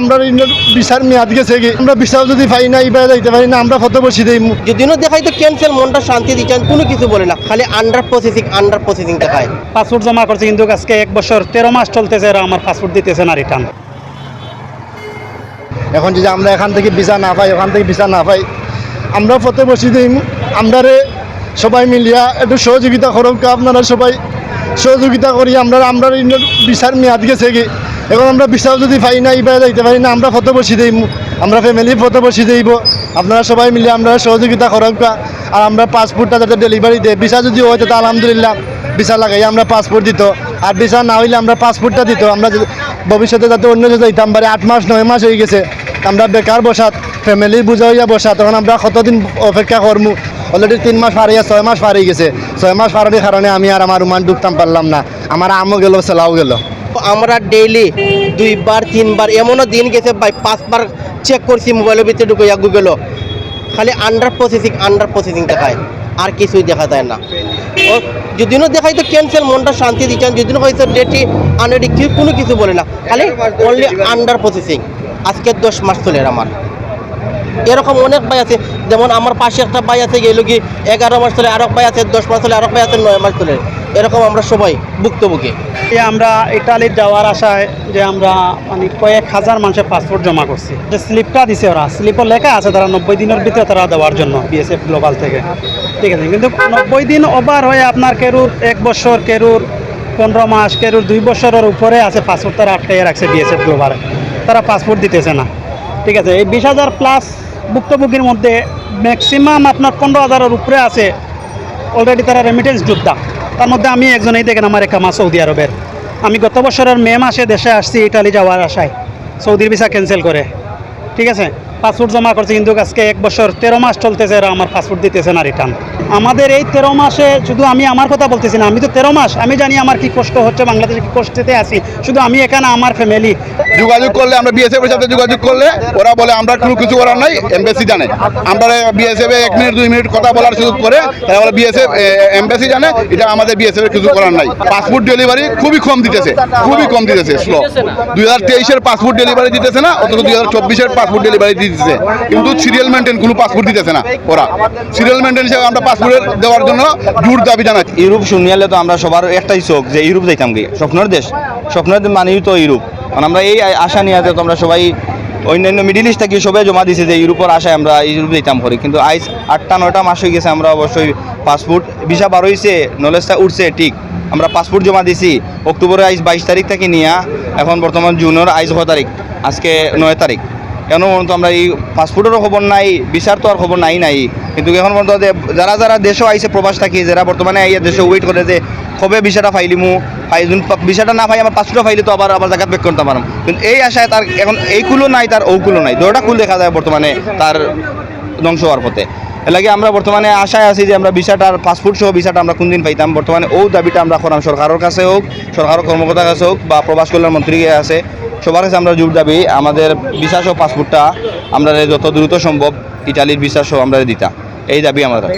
আমরা বিচার মেয়াদ গেছে কি আমরা বিচার যদি পাই না এবার যাইতে পারি না আমরা কত বসি দেই। যদি দেখাই তো ক্যান্সেল মনটা শান্তি দিচ্ছেন কোনো কিছু বলে না খালি আন্ডার প্রসেসিং আন্ডার প্রসেসিং দেখায়। পাসপোর্ট জমা করছি কিন্তু আজকে এক বছর তেরো মাস চলতেছে এরা আমার পাসপোর্ট দিতেছে না রিটার্ন এখন যদি আমরা এখান থেকে ভিসা না পাই ওখান থেকে ভিসা না পাই আমরা ফতে বসি দিই। আমরা সবাই মিলিয়া একটু সহযোগিতা করুক আপনারা সবাই সহযোগিতা করি আমরা আমরা বিচার মেয়াদ গেছে কি এখন আমরা বিচার যদি পাই না এবার যাইতে পারি না, আমরা ফতে বসি দিই, আমরা ফ্যামিলি ফতে বসি দেব আপনারা সবাই মিলে আমরা সহযোগিতা করুক আর আমরা পাসপোর্টটা যাতে ডেলিভারি দেয়। ভিসা যদি হয় তো আলহামদুলিল্লাহ ভিসা লাগাই, আমরা পাসপোর্ট দিত। আর ভিসা না হইলে আমরা পাসপোর্টটা দিত। আমরা যে- ভবিষ্যতে যাতে অন্য জায়গায় যাইতাম পারে আট মাস, নয় মাস হয়ে গেছে। আমরা বেকার বসাত ফ্যামিলি বুঝা হইয়া বসা তখন আমরা কতদিন অপেক্ষা করমু? অলরেডি তিন মাস পার হইয়া, ছয় মাস পার হয়ে গেছে। ছয় মাস পারের কারণে আমি আর আমার রুমান ঢুকতাম পারলাম না। আমার আমও গেল, সেলাও গেল। আমরা ডেইলি দুইবার, তিনবার, এমনও দিন গেছে ভাই, পাঁচবার চেক করছি মোবাইলের ভিতরে ঢুকে গুগল খালি আন্ডার প্রসেসিং আন্ডার প্রসেসিং দেখায়। আর কিছুই দেখা যায় না। ও যদিও দেখাই তো ক্যান্সেল মনটা শান্তি দিচ্ছেন যদিও হয়তো ডেটি আনরেডি কি কোনো কিছু বলে না। খালি অনলি আন্ডার প্রসেসিং আজকে দশ মাস চলে আমার। এরকম অনেক ভাই আছে। যেমন আমার পাশে একটা ভাই আছে, গেল কি এগারো মাস চলে, আরেক ভাই আছে দশ মাস চলে, আরেক ভাই আছে নয় মাস চলে। এরকম আমরা সবাই ভুক্তভোগী। আমরা ইটালির যাওয়ার আশায় যে আমরা মানে কয়েক হাজার মানুষের পাসপোর্ট জমা করছি। যে স্লিপটা দিছে ওরা। স্লিপও লেখা আছে তারা নব্বই দিনের ভিতরে তারা দেওয়ার জন্য বিএসএফ গ্লোবাল থেকে। ঠিক আছে, কিন্তু নব্বই দিন ওভার হয়ে আপনার কেরুর এক বছর, কেরুর পনেরো মাস, কেরুর দুই বছরের উপরে আছে পাসপোর্ট তারা আটকাইয়ে রাখছে বিএসএফ গ্লোবালে তারা পাসপোর্ট দিতেছে না। ঠিক আছে, এই বিশ হাজার প্লাস ভুক্তভোগীর মধ্যে ম্যাক্সিমাম আপনার পনেরো হাজারের উপরে আছে অলরেডি তারা রেমিটেন্স যোদ্ধা। তার মধ্যে আমি একজনেই দেখেন আমার একামা সৌদি আরবের। আমি গত বছরের মে মাসে দেশে আসছি ইটালি যাওয়ার আশায়। সৌদির ভিসা ক্যান্সেল করে। ঠিক আছে? পাসপোর্ট জমা করছে, কিন্তু আজকে এক বছর তেরো মাস চলতেছে এরা আমার পাসপোর্ট দিতেছে না রিটার্ন আমাদের এই তেরো মাসে শুধু আমি আমার কথা বলতেছি না, আমি তো তেরো মাস, আমি জানি আমার কি কষ্ট হচ্ছে, বাংলাদেশে কি কষ্টতে আছি। শুধু আমি এখানে আমার ফ্যামিলি যোগাযোগ করলে আমরা বিএসএফ এর সাথে যোগাযোগ করলে ওরা বলে, আমরা কোনো কিছু করার নাই এমবেসি জানে। আমরা বিএসএফ এক মিনিট, দুই মিনিট কথা বলার সুযোগ করে তারা বলে বিএসএফ এমবেসি জানে, এটা আমাদের বিএসএফ এর কিছু করার নাই। পাসপোর্ট ডেলিভারি খুবই কম দিতেছে, খুবই কম দিতেছে স্লো দুই হাজার তেইশের পাসপোর্ট ডেলিভারি দিতেছে না, অথচ দুই হাজার চব্বিশের পাসপোর্ট ডেলিভারি দিতেছে। কিন্তু সিরিয়াল মেনটেন কোনো পাসপোর্ট দিতেছে না ওরা। সিরিয়াল মেনটেন হিসেবে আমরা পাসপোর্ট দেওয়ার জন্য জোর দাবি জানাচ্ছি। ইউরোপ শুনিয়ালে তো আমরা সবার একটাই চোখ যে ইউরোপ যাইতাম কি? স্বপ্নের দেশ। স্বপ্নের মানেই তো ইউরোপ। কারণ আমরা এই আশা নিয়ে তোমরা সবাই অন্যান্য মিডিল ইস্ট থেকে সবাই জমা দিছে যে ইউরোপের আশায় আমরা ইউরোপ যাইতাম করি কিন্তু আইজ আটটা, নয়টা মাস হয়ে গেছে আমরা অবশ্যই পাসপোর্ট ভিসা বার হয়েছে নলেজটা উঠছে, ঠিক। আমরা পাসপোর্ট জমা দিছি। অক্টোবরের আইজ বাইশ তারিখ থেকে নিয়ে, এখন বর্তমান জুনের আইজ ছ তারিখ। আজকে নয় তারিখ। কেন পর্যন্ত আমরা এই পাসপোর্টেরও খবর নাই বিচার তো আর খবর নাই নাই। কিন্তু এখন পর্যন্ত যারা যারা দেশও আইছে, প্রবাস থাকি, যারা বর্তমানে আইয়া দেশে ওয়েট করে, যে কবে ভিসাটা ফাইলিমু ফাই ভিসাটা না পাই আমার পাসপোর্টটা ফাইলি, তো আবার আবার জায়গাত বেক করতে পারম। কিন্তু এই আশায় তার এখন এই কুলো নাই, তার ওকুলো নাই। দুটা কুল দেখা যায় বর্তমানে তার ধ্বংস হওয়ার পথে। এর লাগে আমরা বর্তমানে আশায় আছি যে আমরা ভিসাটার পাসপোর্ট সহ ভিসাটা আমরা কোনদিন পাইতাম। বর্তমানে ও দাবিটা আমরা করাম সরকারের কাছে হোক, সরকারের কর্মকর্তার কাছে হোক, বা প্রবাস কল্যাণ মন্ত্রী আছে। সবার কাছে আমরা জোর দাবি, আমাদের বিশ্বাস ও পাসপোর্টটা আমরা যত দ্রুত সম্ভব ইটালির বিশ্বাসও আমরা দিতা। এই দাবি আমাদের